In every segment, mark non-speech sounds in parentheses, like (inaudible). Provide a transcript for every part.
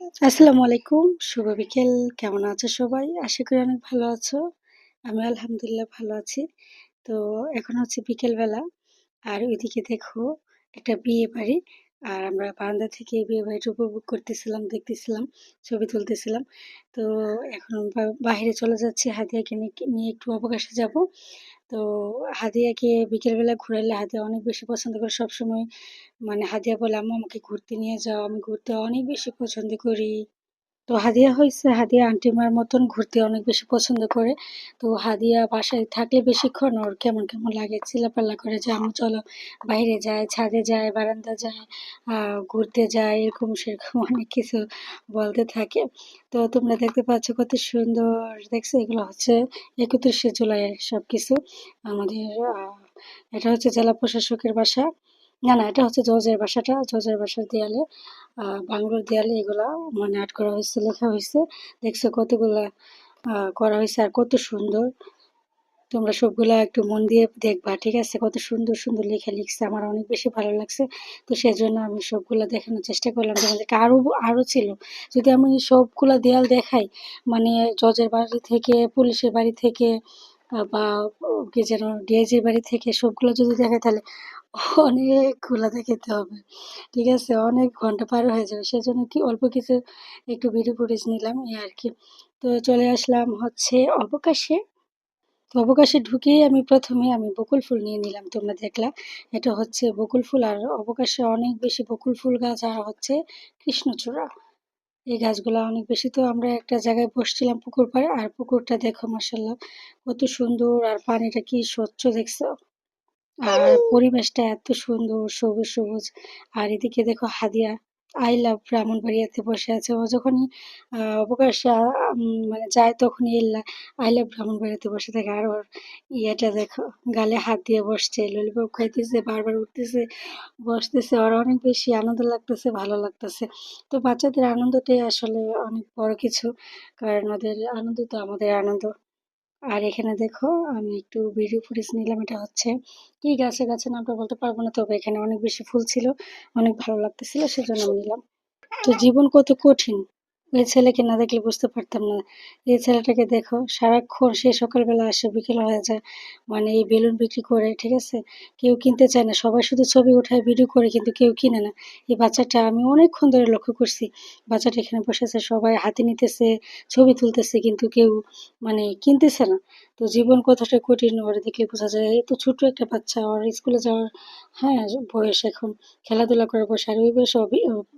আসসালামু আলাইকুম, শুভ বিকেল। কেমন আছো সবাই? আশা করি অনেক ভালো আছো। আমি আলহামদুলিল্লাহ ভালো আছি। তো এখন হচ্ছে বিকেলবেলা। আর ওইদিকে দেখো, একটা বিয়ে বাড়ি। আর আমরা বারান্দা থেকে বিয়ে বাড়িটা উপভোগ করতেছিলাম, দেখতেছিলাম, ছবি তুলতেছিলাম। তো এখন বাহিরে চলে যাচ্ছি হাদিয়াকে নিয়ে একটু অবকাশে যাব। তো হাদিয়াকে বিকেলবেলা ঘুরাইলে হাদিয়া অনেক বেশি পছন্দ করে সব সময় মানে হাদিয়া বলে, আম্মু, আমাকে ঘুরতে নিয়ে যাও, আমি ঘুরতে অনেক বেশি পছন্দ করি। তো হাদিয়া হয়েছে হাদিয়া আন্টিমার মতন ঘুরতে অনেক বেশি পছন্দ করে। তো হাদিয়া বাসায় থাকলে বেশিক্ষণ ওর কেমন কেমন লাগে চিলাপাল্লা করে যে আমি চলো বাইরে যায় ছাদে যায় বারান্দা যায় ঘুরতে যায় এরকম সেরকম (laughs) অনেক কিছু বলতে থাকে। তো তোমরা দেখতে পাচ্ছ কত সুন্দর। দেখছ, এগুলো হচ্ছে একত্রিশে জুলাইয়ের সব কিছু আমাদের এটা হচ্ছে জেলা প্রশাসকের বাসা। না না, এটা হচ্ছে জজের বাসাটা। জজের বাসার দেয়ালে বাংলোর দেয়ালে এগুলা মানে আর্ট করা হয়েছে, লেখা হয়েছে। দেখছ কতগুলা করা হয়েছে আর কত সুন্দর। তোমরা সবগুলা একটু মন দিয়ে দেখবা, ঠিক আছে? কত সুন্দর সুন্দর লেখা লিখছে। আমার অনেক বেশি ভালো লাগছে। তো সেজন্য আমি সবগুলা দেখানোর চেষ্টা করলাম। তোমাদেরকে আরও আরও ছিল। যদি আমি সবগুলা দেয়াল দেখাই মানে জজের বাড়ি থেকে, পুলিশের বাড়ি থেকে বা কি যেন, ডিআইজির বাড়ি থেকে সবগুলো যদি দেখাই, তাহলে অনেকগুলো খেতে হবে। ঠিক আছে? অনেক ঘণ্টা পার হয়ে যাবে। সেজন্য কি অল্প কিছু, একটু ভিডিও ফুটেজ নিলাম, এই আর কি। তো চলে আসলাম হচ্ছে অবকাশে। তো অবকাশে ঢুকেই আমি প্রথমে আমি বকুল ফুল নিয়ে নিলাম, তোমরা দেখলা। এটা হচ্ছে বকুল ফুল, আর অবকাশে অনেক বেশি বকুল ফুল গাছ, আর হচ্ছে কৃষ্ণচূড়া। এই গাছগুলো অনেক বেশি। তো আমরা একটা জায়গায় বসছিলাম পুকুর পাড়ে, আর পুকুরটা দেখো মার্শাল্লাহ কত সুন্দর, আর পানিটা কি স্বচ্ছ দেখছ। আর পরিবেশটা এত সুন্দর সবুজ সবুজ। আর এদিকে দেখো হাদিয়া। আই লাভ ব্রাহ্মণবাড়িয়াতে বসে আছে। ও যখনই অবকাশে মানে যায় তখনই এল্লা আই লাভ ব্রাহ্মণবাড়িয়াতে বসে থাকে। আর ওর ইয়েটা দেখো গালে হাত দিয়ে বসছে। ললিপপ খাইতেছে বারবার উঠতেছে বসতেছে। ওর অনেক বেশি আনন্দ লাগতেছে ভালো লাগতেছে। তো বাচ্চাদের আনন্দটাই আসলে অনেক বড় কিছু। কারণ ওদের আনন্দ তো আমাদের আনন্দ। আর এখানে দেখো, আমি একটু ভিডিও ফুটেজ নিলাম, এটা হচ্ছে কি গাছে গাছে নামটা বলতে পারব না, তবে এখানে অনেক বেশি ফুল ছিল, অনেক ভালো লাগতেছিল, সেজন্য আমি নিলাম। তো জীবন কত কঠিন। ওই ছেলেকে না দেখলে বুঝতে পারতাম না। এই ছেলেটাকে দেখো, সারাক্ষণ সে সকালবেলা আসে, বিকেল হয়ে যায়। মানে এই বেলুন বিক্রি করে, ঠিক আছে? কেউ কিনতে চায় না। সবাই শুধু ছবি উঠায়, ভিডিও করে, কিন্তু কেউ কিনে না। এই বাচ্চাটা আমি অনেকক্ষণ ধরে লক্ষ্য করছি। বাচ্চাটা এখানে বসেছে সবাই হাতে নিতেছে, ছবি তুলতেছে, কিন্তু কেউ মানে কিনতেছে না। তো জীবন কতটা কঠিন, ওর দেখলে বোঝা যায়। এই তো ছোট একটা বাচ্চা, ওর স্কুলে যাওয়ার হ্যাঁ বয়স এখন। খেলাধুলা করে বসে, আর ওই বয়সে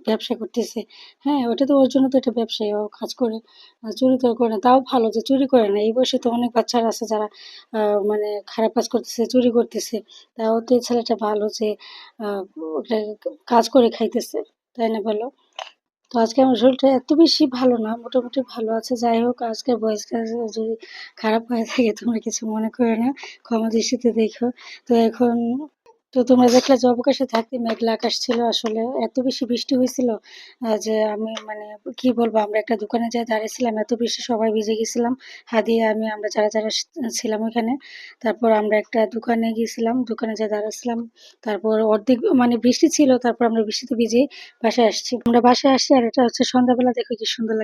ব্যবসা করতেছে। হ্যাঁ ওটা তো ওর জন্য তো এটা ব্যবসায়ী ও কাজ করে চুরি তো করে না তাও ভালো যে চুরি করে না। এই বয়সে তো অনেক বাচ্চারা আছে যারা মানে খারাপ কাজ করতেছে, চুরি করতেছে। তাও তো এই ছেলেটা ভালো যে কাজ করে খাইতেছে, তাই না বলো? তো আজকে আমার শরীরটা এত বেশি ভালো না, মোটামুটি ভালো আছে। যাই হোক, আজকে ভয়েস যদি খারাপ হয়ে থাকে, তোমরা কিছু মনে করে না, ক্ষমা দৃষ্টিতে দেখো। তো এখন তো তোমরা দেখলে যে অবকাশে থাকতে মেঘলা আকাশ ছিল আসলে, এত বেশি বৃষ্টি হয়েছিল যে আমি মানে কি বলব, আমরা একটা দোকানে যাই দাঁড়িয়েছিলাম এত বেশি সবাই ভিজে গেছিলাম হাদিয়ে আমি, আমরা যারা যারা ছিলাম ওখানে তারপর আমরা একটা দোকানে গিয়েছিলাম, দোকানে যা দাঁড়াচ্ছিলাম তারপর অর্ধেক মানে বৃষ্টি ছিল, তারপর আমরা বৃষ্টিতে ভিজে বাসায় আসছি। আমরা বাসায় আসছি আর এটা হচ্ছে সন্ধ্যাবেলা, দেখো কি সুন্দর লাগে